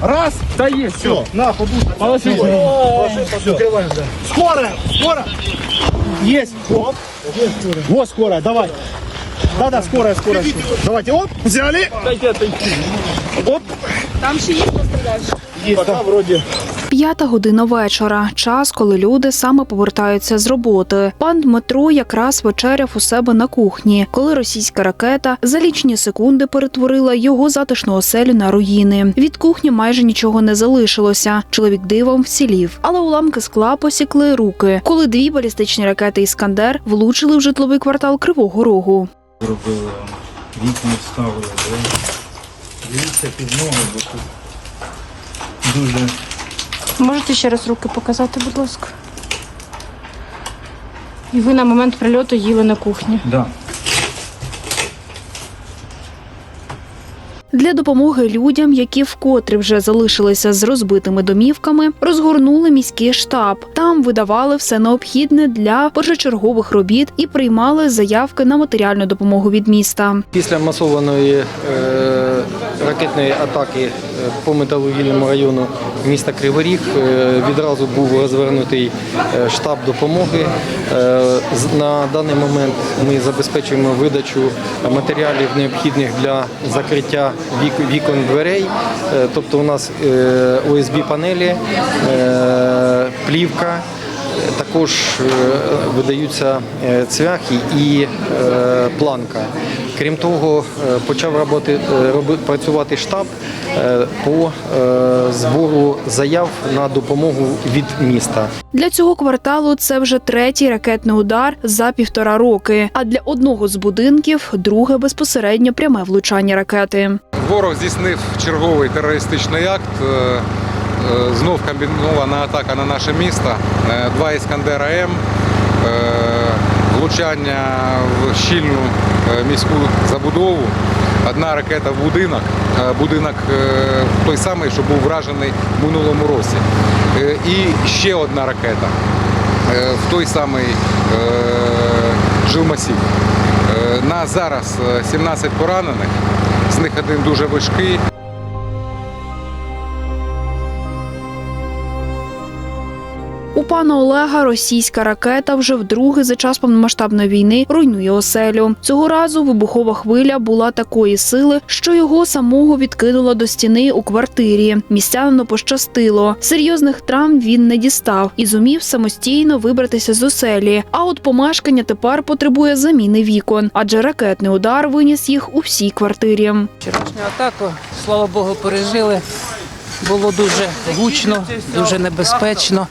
Раз. Да есть, Все, на, подушка. Положи. Закрываем, да. Скорая, скорая. Есть. Оп. Вот скорая, давай. Да-да, скорая, скорая. скорая. Давайте, оп, взяли. Дайте отойти. Оп. Там ще є пострадавші? Есть, да, вроде. П'ята година вечора. Час, коли люди саме повертаються з роботи. Пан Дмитро якраз вечеряв у себе на кухні, коли російська ракета за лічні секунди перетворила його затишну оселю на руїни. Від кухні майже нічого не залишилося. Чоловік дивом вцілів, але уламки скла посікли руки, коли дві балістичні ракети Іскандер влучили в житловий квартал Кривого Рогу. Робили вікна ставили, двері. Дивіться під ноги, бо тут дуже Можете ще раз руки показати, будь ласка. І ви на момент прильоту їли на кухні. да. Для допомоги людям, які вкотре вже залишилися з розбитими домівками, розгорнули міський штаб. Там видавали все необхідне для першочергових робіт і приймали заявки на матеріальну допомогу від міста. Після масованої е, ракетної атаки е, по металургійному району міста Кривий Ріг е, відразу був розвернутий е, штаб допомоги. На даний момент ми забезпечуємо видачу матеріалів необхідних для закриття вікон дверей. Тобто у нас ОСБ-панелі, плівка. Також видаються цвяхи і планка. Крім того, е, почав роботи, е, роби- працювати штаб е, по збору заяв на допомогу від міста. Для цього кварталу це вже третій ракетний удар за півтора роки. А для одного з будинків друге безпосередньо пряме влучання ракети. Ворог здійснив черговий терористичний акт. Знов комбінована атака на наше місто. Два іскандера М, влучання в щільну міську забудову. Одна ракета в будинок, е, будинок е, той самий, що був вражений в минулому році. Е, І ще одна ракета е, в той самий е, жилмасів. Е, На зараз е, 17 поранених, з них один дуже важкий. У пана Олега російська ракета вже вдруге за час повномасштабної війни руйнує оселю. Цього разу вибухова хвиля була такої сили, що його самого відкинуло до стіни у квартирі. Містянину пощастило. Серйозних травм він не дістав і зумів самостійно вибратися з оселі. А от помешкання тепер потребує заміни вікон, адже ракетний удар виніс їх у всій квартирі. Вчорашню атаку, слава Богу, пережили. Було дуже гучно, дуже небезпечно.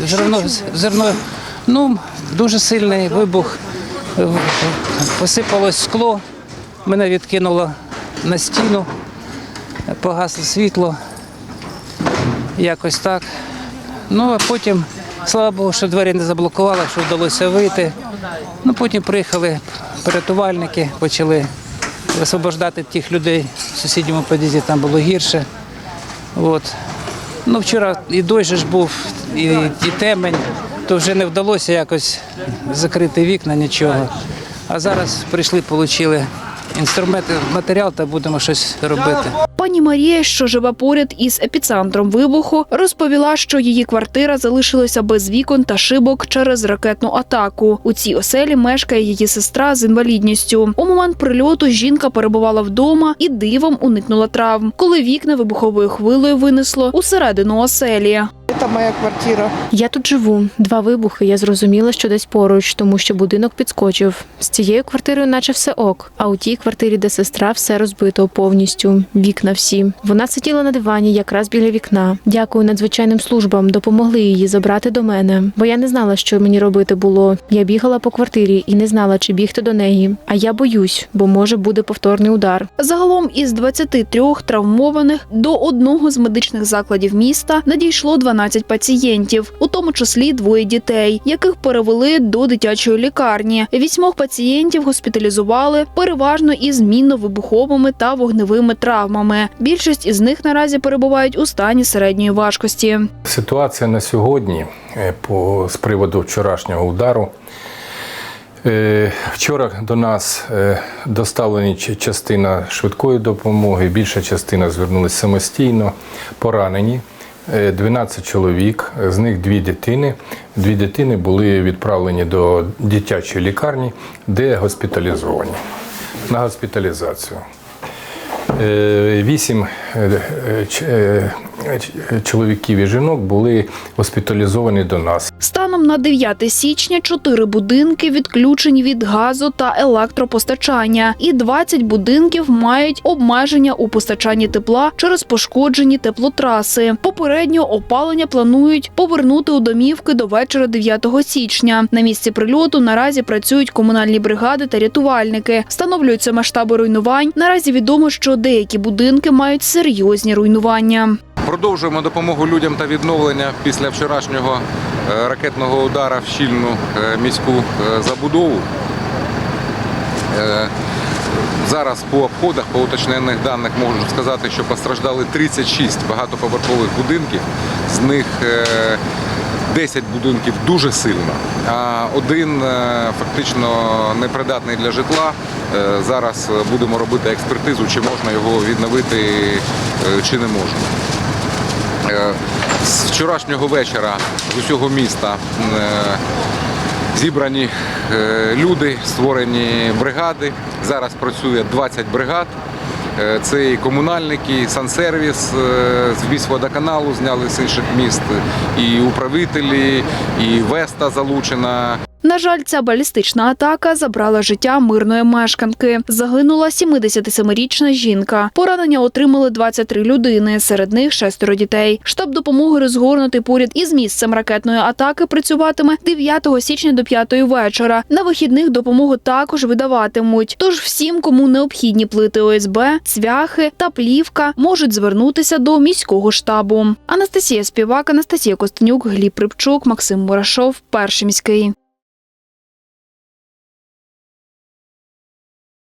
Зерно, зерно, ну, дуже сильний вибух. Посипалось скло, мене відкинуло на стіну, погасло світло. Якось так. Ну, а потім, слава Богу, що двері не заблокували, що вдалося вийти. Ну, потім приїхали порятувальники, почали висвобождати тих людей в сусідньому під'їзді, там було гірше. От. Ну, вчора і дощ ж був, і, і темень, то вже не вдалося якось закрити вікна, нічого. А зараз прийшли, отримали інструменти, матеріал та будемо щось робити. Пані Марія, що живе поряд із епіцентром вибуху, розповіла, що її квартира залишилася без вікон та шибок через ракетну атаку. У цій оселі мешкає її сестра з інвалідністю. У момент прильоту жінка перебувала вдома і дивом уникнула травм, коли вікна вибуховою хвилею винесло усередину оселі. Я тут живу. Два вибухи. Я зрозуміла, що десь поруч, тому що будинок підскочив. З цією квартирою, наче все ок. А у тій квартирі, де сестра, все розбито повністю. Вікна всі. Вона сиділа на дивані, якраз біля вікна. Дякую надзвичайним службам. Допомогли її забрати до мене. Бо я не знала, що мені робити було. Я бігала по квартирі і не знала, чи бігти до неї. А я боюсь, бо може буде повторний удар. Загалом із 23 травмованих до одного з медичних закладів міста надійшло 12 пацієнтів, у тому числі двоє дітей, яких перевели до дитячої лікарні. Вісьмох пацієнтів госпіталізували переважно із мінно-вибуховими та вогневими травмами. Більшість із них наразі перебувають у стані середньої важкості. Ситуація на сьогодні е, по, з приводу вчорашнього удару Е, Вчора до нас е, доставлені частина швидкої допомоги, більша частина звернулася самостійно, поранені. Е, 12 чоловік, з них дві дитини. Дві дитини були відправлені до дитячої лікарні, де госпіталізовані на госпіталізацію. Е, Вісім е, е, е, чоловіків і жінок були госпіталізовані до нас. Станом на 9 січня чотири будинки відключені від газу та електропостачання, і 20 будинків мають обмеження у постачанні тепла через пошкоджені теплотраси. Попередньо опалення планують повернути у домівки до вечора 9 січня. На місці прильоту наразі працюють комунальні бригади та рятувальники. Встановлюються масштаби руйнувань. Наразі відомо, що деякі будинки мають серйозні руйнування. Продовжуємо допомогу людям та відновлення після вчорашнього ракетного удара в щільну е, міську е, забудову. Е, Зараз по обходах, по уточнених даних можу сказати, що постраждали 36 багатоповерхових будинків. З них е, 10 будинків дуже сильно, а один е, фактично непридатний для житла. Е, Зараз е, будемо робити експертизу, чи можна його відновити, е, чи не можна. З вчорашнього вечора з усього міста е, зібрані е, люди, створені бригади. Зараз працює 20 бригад. Е, Це і комунальники, і сансервіс з міськводоканалу зняли з інших міст, і управителі, і Веста залучена. На жаль, ця балістична атака забрала життя мирної мешканки. Загинула 77-річна жінка. Поранення отримали 23 людини, серед них шестеро дітей. Штаб допомоги розгорнутий поряд із місцем ракетної атаки працюватиме 9 січня до 5 вечора. На вихідних допомогу також видаватимуть. Тож всім, кому необхідні плити ОСБ, цвяхи та плівка, можуть звернутися до міського штабу. Анастасія Співак, Анастасія Костенюк, Гліб Припчук, Максим Мурашов, перший міський.